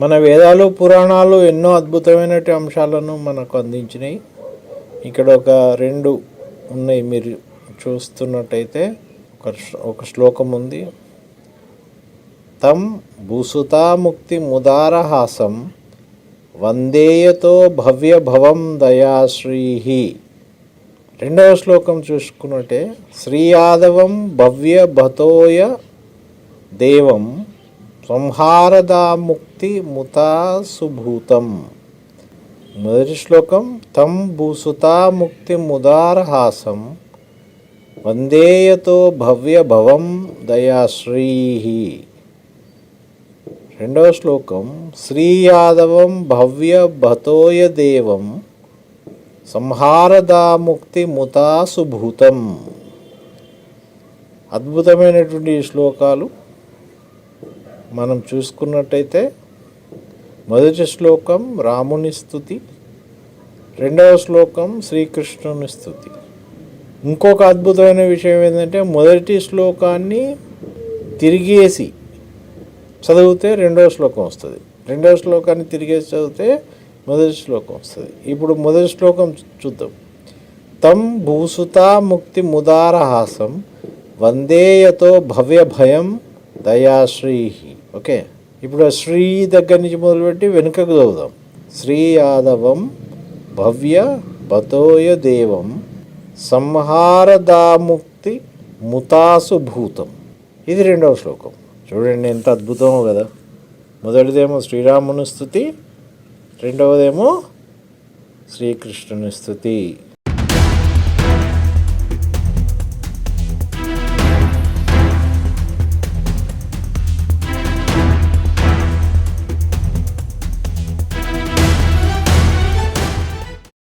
మన వేదాలు పురాణాలు ఎన్నో అద్భుతమైన అంశాలను మనకు అందించినాయి. ఇక్కడ ఒక రెండు ఉన్నాయి మీరు చూస్తున్నట్టయితే. ఒక ఒక శ్లోకం ఉంది. తం భూసుతాముక్తి ముదారహాసం వందేయతో భవ్య భవం దయాశ్రీ రెండవ శ్లోకం చూసుకున్నట్టే శ్రీయాదవం భవ్య భతోయ దేవం సంహారదాముక్తి ముతాసుభూతం మొదటి శ్లోకం తం భూసుతాముక్తి ముదార్హాసం వందేయతో భవ్య భవం దయాశ్రీ రెండవ శ్లోకం శ్రీయాదవం భవ్య భతోయ దేవం సంహారదాముక్తి ముతాసుభూతం అద్భుతమైనటువంటి శ్లోకాలు. మనం చూసుకున్నట్టయితే మొదటి శ్లోకం రాముని స్థుతి రెండవ శ్లోకం శ్రీకృష్ణుని స్థుతి. ఇంకొక అద్భుతమైన విషయం ఏంటంటే మొదటి శ్లోకాన్ని తిరిగేసి చదివితే రెండవ శ్లోకం వస్తుంది. రెండవ శ్లోకాన్ని తిరిగేసి చదివితే మొదటి శ్లోకం వస్తుంది. ఇప్పుడు మొదటి శ్లోకం చూద్దాం. తం భూసుతా ముక్తి ముదారహాసం వందేయతో భవ్య భయం దయాశ్రీ ఓకే. ఇప్పుడు ఆ శ్రీ దగ్గర నుంచి మొదలుపెట్టి వెనుకకు చదువుదాం శ్రీ యాదవం భవ్య బతోయ దేవం సంహారదాముక్తి ముతాసు భూతం. ఇది రెండవ శ్లోకం. చూడండి ఎంత అద్భుతమో కదా. మొదటిదేమో శ్రీరాముని స్థుతి రెండవదేమో శ్రీకృష్ణుని స్థుతి.